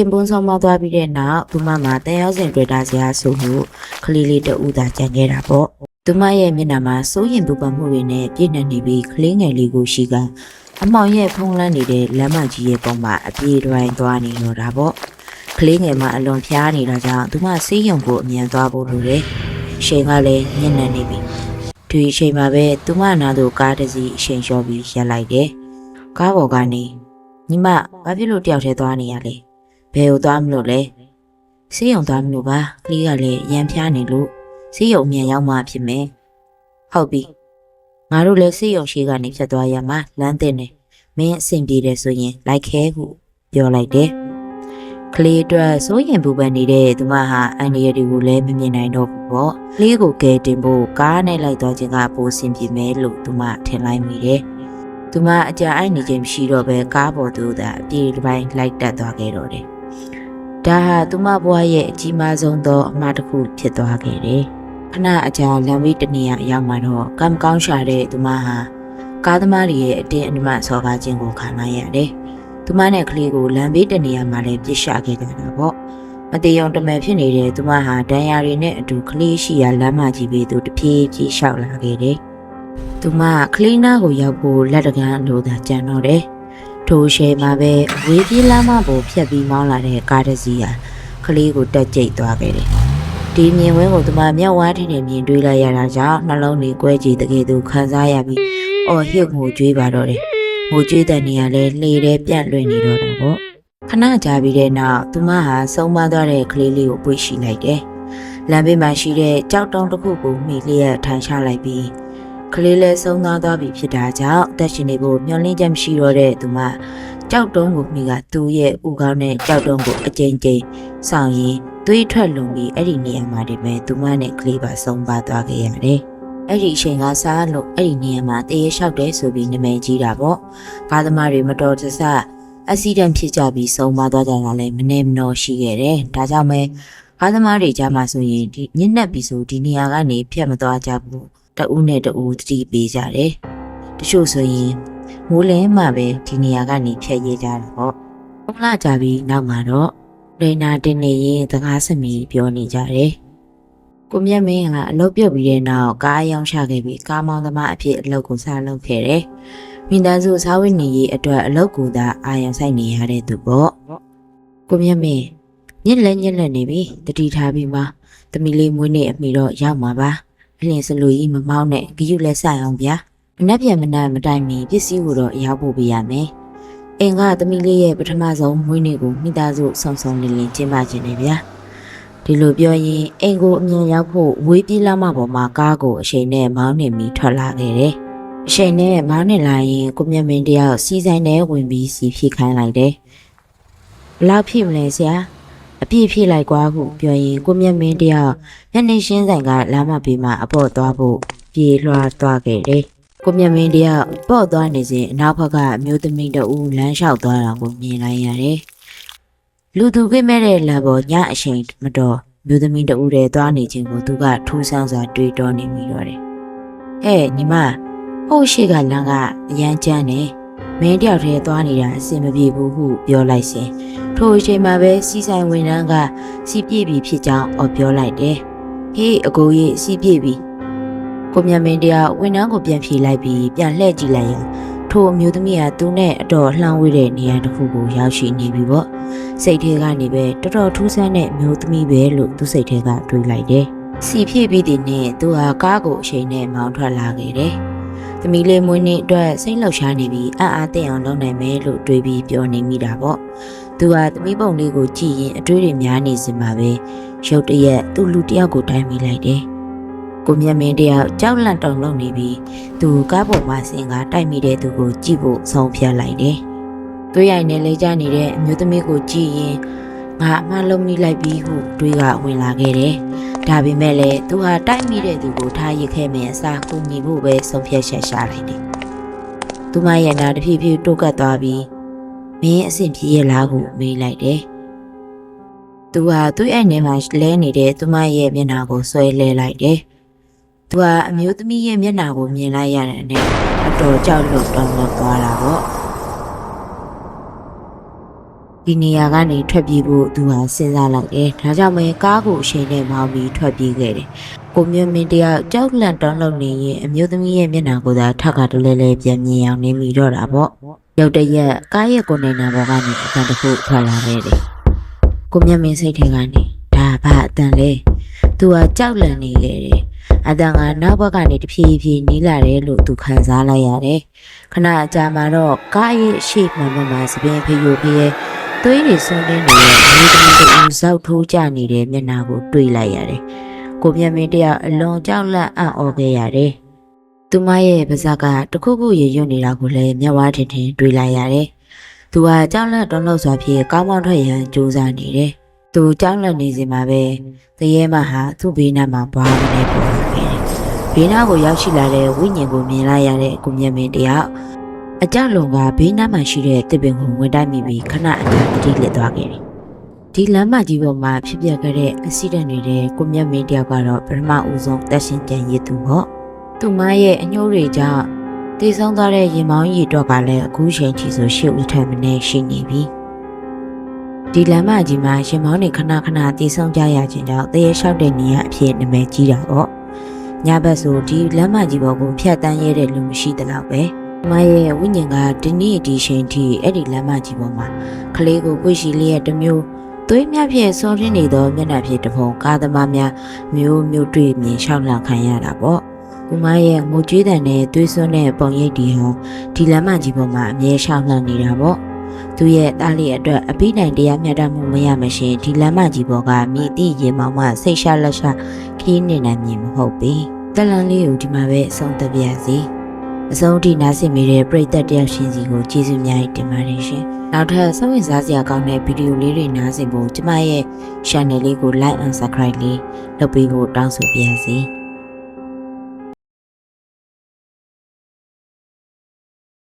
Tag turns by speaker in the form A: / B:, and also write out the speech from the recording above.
A: ခင်ပွန်းဆောင်မသွားပြီးတဲ့နောက်သူမမှာတန်ရောက်စဉ်တွေ့တာစရာဆိုမှုကလေးလေးတဦးသာကြံခဲ့တာပေါ့သူမရဲ့မျက်နှာမှာစိုးရင်ပူပန်မှုတွေနဲ့ပြည့်နှက်နေပြီးကလေးငယ်လေးကိုရှိကအမောင်ရဲ့ဖုံးလန်းနေတဲ့လမ်းမကြီးရဲ့ပုံမှာအပြေးတိုင်းသွားနေတော့တာပေါ့ကလေးငယ်မအလွန်ဖျားနေတာကြောင့်သူမဆေးရုံကိုအမြန်သွားဖို့လိုတယ်ရှင်ကလည်းညံ့နေနေပြီဒီအချိန်မှာပဲသူမနာသူကားတစ်စီးအချိန်လျှော့ပြီးရပ်လိုက်တယ်ကားပေါ်ကနေညီမဘာဖြစ်လို့တယောက်တည်းသွားနေရလဲ ဘယ်ကိုသွားမလို့လဲဆေးရုံသွားမလို့ပါကလေးကလည်းရန်ဖျားနေလို့ဆေးရုံအမြန်ရောက်မှဖြစ်မယ်ဟုတ်ပြီငါတို့လည်းဆေးရုံရှိကနေဖြတ်သွားရမှာလမ်းတင်နေမင်းအဆင်ပြေတယ်ဆိုရင်လိုက်ခဲဟုပြောလိုက်တယ်ကလေးအတွက်စိုးရင်ပူပန်နေတဲ့သူမဟာအန်ဒီရဒီကိုလည်းမမြင်နိုင်တော့ဘူးပေါ့ကလေးကိုကယ်တင်ဖို့ကားနဲ့လိုက်သွားခြင်းကပိုအဆင်ပြေမယ်လို့သူမထင်လိုက်မိတယ်သူမအကြအိုက်နေခြင်းမရှိတော့ပဲကားပေါ်သူသာအပြေတစ်ပိုင်းလိုက်တက်သွားခဲ့တော့တယ် ဒါဟာသူမဘွားရဲ့အကြီးမားဆုံးသောအမှားတစ်ခုဖြစ်သွားခဲ့တယ်။ခဏအကြာလမ်းဘေးတစ်နေရာအရောက်မှာတော့ကံမကောင်းရှာတဲ့သူမဟာကားသမားတွေရဲ့အတင်းအဓမ္မဆော်ကားခြင်းကိုခံရရတယ်။သူမနဲ့ကလေးကိုလမ်းဘေးတစ်နေရာမှာလည်းပြစ်ရှာခဲ့ကြတာပေါ့။မတေယုံတမယ်ဖြစ်နေတဲ့သူမဟာဒဏ်ရာတွေနဲ့အတူကလေးရှိရာလမ်းမကြီးဘေးသို့တပြေးပြေးလျှောက်လာခဲ့တယ်။သူမကလေးနာကိုရောက်ဖို့လက်တကမ်းလိုသာကြံတော့တယ်။ ထိုရှယ်မှာပဲဝေးပြေးလမ်းမပေါ်ဖြတ်ပြီးမောင်းလာတဲ့ကားတစ်စီးဟာကလေးကိုတက်ကြိတ်သွားခဲ့တယ်။ဒီမြင်ဝဲကိုသူမမြောက်ဝါးထင်းနဲ့မြင်တွေ့လိုက်ရတာကြောင့်နှလုံးတွေကွဲကြည်တကယ်သူခံစားရပြီးအော်ဟစ်ငိုကြွေးပါတော့တယ်။ငိုကြွေးတဲ့နေရာလဲလှေတဲ့ပြန့်လွင့်နေတော့တာပေါ့။ခဏကြာပြီးတဲ့နောက်သူမဟာဆုံးမသွားတဲ့ကလေးလေးကိုပွေ့ရှိလိုက်တယ်။လမ်းဘေးမှာရှိတဲ့ကြောက်တုံးတစ်ခုကိုမိလျက်ထိုင်ချလိုက်ပြီး ကလေးလဲဆုံးသွားသွားပြီဖြစ်တာကြောင့်တက်ရှင်နေဖို့မျှော်လင့်ချက်မရှိတော့တဲ့သူမကြောက်တုံးကိုမိကသူ့ရဲ့ဥကောင်းနဲ့ကြောက်တုံးကိုအကြိမ်ကြိမ်ဆောင်ရင်သွေးထွက်လုံပြီးအဲ့ဒီနေရာမှာတည်းပဲသူမနဲ့ကလေးပါဆုံးပါသွားခဲ့ရတယ်။အဲ့ဒီအချိန်ကစားလို့အဲ့ဒီနေရာမှာတရေလျှောက်တယ်ဆိုပြီးနာမည်ကြီးတာပေါ့။ကားသမားတွေမတော်တဆအက်ဆီဒန့်ဖြစ်ကြပြီးဆုံးပါသွားကြတာလည်းမနေမနှောရှိခဲ့တယ်။ဒါကြောင့်ပဲကားသမားတွေကြားမှာဆိုရင်ဒီညစ်နက်ပြီဆိုဒီနေရာကနေဖြတ်မသွားကြဘူး။ တဦးနဲ့တဦးတတိပေးကြတယ်။တချို့ဆိုရင်မိုးလင်းမှပဲဒီနေရာကနေဖြတ်ရေးကြတာပေါ့။ပုံလာကြပြီးနောက်မှာတော့ဒေနာတင်နေရင်သကားစမီပြောနေကြတယ်။ကိုမြတ်မင်းကအလုပ်ပြုတ်ပြီးတဲ့နောက်ကားရောင်းချခဲ့ပြီးကားမောင်းသမားအဖြစ်အလုပ်ကိုစလုပ်ခဲ့တယ်။မိသားစုစားဝတ်နေရေးအတွက်အလုပ်ကိုသာအာရုံစိုက်နေရတဲ့သူပေါ့။ကိုမြတ်မင်းညစ်လက်ညစ်လက်နေပြီတတိထားပြီးမှသမီးလေးမွေးနေ့အမိတော့ရောက်မှာပါ။ အလင်းစလူကြီးမမောင်းနဲ့ဂယုလက်ဆိုင်အောင်ဗျာ။မနှက်ပြန်မနှက်မတိုင်မီပစ္စည်းကိုတော့ရောက်ဖို့ပေးရမယ်။အင်ကသမီးလေးရဲ့ပထမဆုံးမွေးနေ့ကိုမိသားစုဆုံဆုံလင်းလင်းကျင်းပခြင်းနဲ့ဗျာ။ဒီလိုပြောရင်အင်ကိုအမြင်ရောက်ဖို့ဝေးပြေးလာမပေါ်မှာကားကိုအချိန်နဲ့မောင်းနေပြီးထွက်လာခဲ့တယ်။အချိန်နဲ့မောင်းနေလာရင်ကိုမြတ်မင်းတယောက်စီဆိုင်ထဲဝင်ပြီးစီဖြည့်ခိုင်းလိုက်တယ်။ဘလောက်ဖြည့်မလဲဆရာ။ အပြည့်ဖြည့်လိုက်ကွာဟုပြောရင်ကိုမြတ်မင်းတယောက်ညနေရှင်းဆိုင်ကလာမပေးမှအပေါ့သွားဖို့ပြေးလွှားသွားခဲ့တယ်။ကိုမြတ်မင်းတယောက်ပေါ့သွားနေစဉ်အနောက်ဘက်ကအမျိုးသမီးတဦးလမ်းလျှောက်သွားတာကိုမြင်လိုက်ရတယ်။လူသူကိမဲ့တဲ့လမ်းပေါ်ညအချိန်မတော်မျိုးသမီးတဦးတည်းသွားနေခြင်းကိုသူကထူးဆန်းစွာတွေးတောနေမိတော့တယ်။ဟဲ့ညီမဟိုရှိကလမ်းကအရန်ကျန်းနေမင်းတယောက်တည်းသွားနေတာအဆင်မပြေဘူးဟုပြောလိုက်စဉ် ထိုအချိန်မှာပဲစီဆိုင်ဝန်ထမ်းကစီပြည့်ပြီဖြစ်ကြောင်းအော်ပြောလိုက်တယ်။ဟေးအကိုကြီးစီပြည့်ပြီကိုမြတ်မင်းတရားဝန်ထမ်းကိုပြန်ဖြေလိုက်ပြီးပြန်လှည့်ကြည့်လိုက်ရင်ထိုအမျိုးသမီးကသူနဲ့အတော်လှမ်းဝေးတဲ့နေရာတစ်ခုကိုရောက်ရှိနေပြီပေါ့စိတ်ထဲကနေပဲတော်တော်ထူးဆန်းတဲ့အမျိုးသမီးပဲလို့သူစိတ်ထဲကတွေးလိုက်တယ်စီဖြည့်ပြီးတဲ့နေ့သူဟာကားကိုအချိန်နဲ့မောင်းထွက်လာခဲ့တယ်သမီးလေးမွေးနေ့အတွက်စိတ်လှုပ်ရှားနေပြီးအံ့အားသင့်အောင်လုပ်နိုင်မယ်လို့တွေးပြီးပြောနေမိတာပေါ့ သူဟာသမီးပုံလေးကိုကြည့်ရင်အတွေးတွေများနေစင်မှာပဲရုတ်တရက်သူ့လူတစ်ယောက်ကိုတိုင်းမိလိုက်တယ်ကိုမြတ်မင်းတယောက်ကြောက်လန့်တုန်လုံနေပြီးသူကားပေါ်မှာဆင်ကတိုက်မိတဲ့သူကိုကြည့်ဖို့ဆုံးဖြတ်လိုက်တယ်။သွေးရိုက်နဲ့လဲကျနေတဲ့အမျိုးသမီးကိုကြည့်ရင်ငါအမှန်လုံးမိလိုက်ပြီဟုတွေးကဝင်လာခဲ့တယ်။ဒါပေမဲ့လည်းသူဟာတိုက်မိတဲ့သူကိုထားရစ်ခဲ့မယ်အစားကူညီဖို့ပဲဆုံးဖြတ်ချက်ရှာလိုက်တယ်။သူမရဲ့နာတစ်ဖြည်းဖြည်းတိုးကပ်သွားပြီး မင်းအဆင်ပြေရလားဟုမေးလိုက်တယ်။သူဟာသူ့ရဲ့နေမှာလဲနေတဲ့သူမရဲ့မျက်နှာကိုဆွဲလဲလိုက်တယ်။သူကအမျိုးသမီးရဲ့မျက်နှာကိုမြင်လိုက်ရတဲ့နဲ့အတော်ကြောက်လို့တောင်းလို့သွားတာပေါ့ငဒီနေရာကနေထွက်ပြေးဖို့သူဟာစဉ်းစားလိုက်တယ်ဒါကြောင့်မဲကားကိုအချိန်နဲ့မောင်းပြီးထွက်ပြေးခဲ့တယ်ကိုမြင့်မင်းတယောက်ကြောက်လန့်တောင်းလုံနေရင်အမျိုးသမီးရဲ့မျက်နှာကိုသာထပ်ကတလဲလဲပြန်မြင်အောင်နေမိတော့တာပေါ့ ရုတ်တရက်ကားရဲ့ကိုနေနာဘောကနေအတန်တစ်ခုထွက်လာခဲ့တယ်ကိုမြင့်မင်းစိတ်ထဲကနေဒါဘာအတန်လဲသူဟာကြောက်လန့်နေခဲ့တယ်အတန်ကနောက်ဘက်ကနေတဖြည်းဖြည်းနီးလာတယ်လို့သူခံစားလိုက်ရတယ်ခဏအကြာမှာတော့ကားရဲ့ရှေ့မှန်မှန်မှာစပင်းဖေးယိုဖေးရဲ့သွေးတွေဆွန်းနေတဲ့အမျိုးသမီးတူဇောက်ထိုးကြနေတဲ့မျက်နှာကို တွေ့လိုက်ရတယ်ကိုမြတ်မင်းတယောက်အလွန်ကြောက်လန့်အံ့ဩခဲ့ရတယ် သူမရဲ့ပါးစပ်ကတခုခုရေရွတ်နေတာကိုလည်းမျက်ဝါးထင်ထင်တွေ့လိုက်ရတယ်သူကကြောက်လန့်တုံးလို့စွာဖြင့်ကောင်းမောင်းထွက်ရန်ကြိုးစားနေတယ်သူကြောက်လန့်နေစဉ်မှာပဲတရေမဟာသူ့ဘေးနားမှာဘွားကနေပေါ်လာခဲ့တယ်ဘေးနားကိုရောက်ရှိလာတဲ့ဝိညာဉ်ကိုမြင်လိုက်ရတဲ့ကိုမြတ်မင်းတယောက်အကြလုံကဘေးနားမှာရှိတဲ့တစ်ပင်ကိုဝင်တိုက်မိပြီးခဏအကြာတတိလက်သွားခဲ့တယ်။ဒီလမ်းမကြီးပေါ်မှာဖြစ်ပျက်ခဲ့တဲ့အက်ဆီဒန့်တွေတဲ့ကိုမြတ်မင်းတယောက်ကတော့ပထမဦးဆုံးတက်ရှင်ကြံရည်သူပေါ့။ သူမရဲ့အညှိုးတွေကြောင့်တည်ဆုံးသွားတဲ့ရင်မောင်းရည်တော့ကလည်းအခုချိန်ထိဆိုရှေ့ဦးထက်မနေရှိနေပြီ။ဒီလမ်းမကြီးမှာရင်မောင်းတွေခဏခဏတည်ဆုံးကြရခြင်းကြောင့်တရေလျှောက်တဲ့နေရအဖြစ်နာမည်ကြီးတာပေါ့။ညဘက်ဆိုဒီလမ်းမကြီးပေါ်ကိုဖျက်တမ်းရဲတဲ့လူမရှိတဲ့လောက်ပဲ။မရဲ့ဝိညာဉ်ကဒီနေ့ဒီချိန်ထိအဲ့ဒီလမ်းမကြီးပေါ်မှာကလေးကိုပွေရှိလေးရဲ့တစ်မျိုးသွေးမြဖြင့်စောရင်းနေသောမျက်နှာဖြင့်တပုံကားသမားများမျိုးမျိုးတွေ့မြင်ရှောက်လာခံရတာပေါ့။ ဥမရဲ့ငိုကြွေးတဲ့နဲ့သွေးစွန်းတဲ့ပုံရိပ်ဒီဟာဒီလမ်းမကြီးပေါ်မှာအမြဲရှောက်လှမ်းနေတာပေါ့။သူရဲ့တားလေးအတွက်အပိနိုင်တရားမျှတမှုမရမရှင်ဒီလမ်းမကြီးပေါ်ကမိတိရေမောင်မှစိတ်ရှာလက်ရှာခီးနေနိုင်မည်မဟုတ်ပေ။တလန်လေးကိုဒီမှာပဲအဆုံးသတ်ပြရစီ။အဆုံးအထိနားဆင်မိတဲ့ပရိသတ်တယောက်ရှင်စီကိုကျေးဇူးများတင်ပါတယ်ရှင်။နောက်ထပ်စိတ်ဝင်စားစရာကောင်းတဲ့ဗီဒီယိုလေးတွေနားဆင်ဖို့ကျမရဲ့ channel လေးကို like and subscribe လေးလုပ်ပေးဖို့တောင်းဆိုပါရစေ။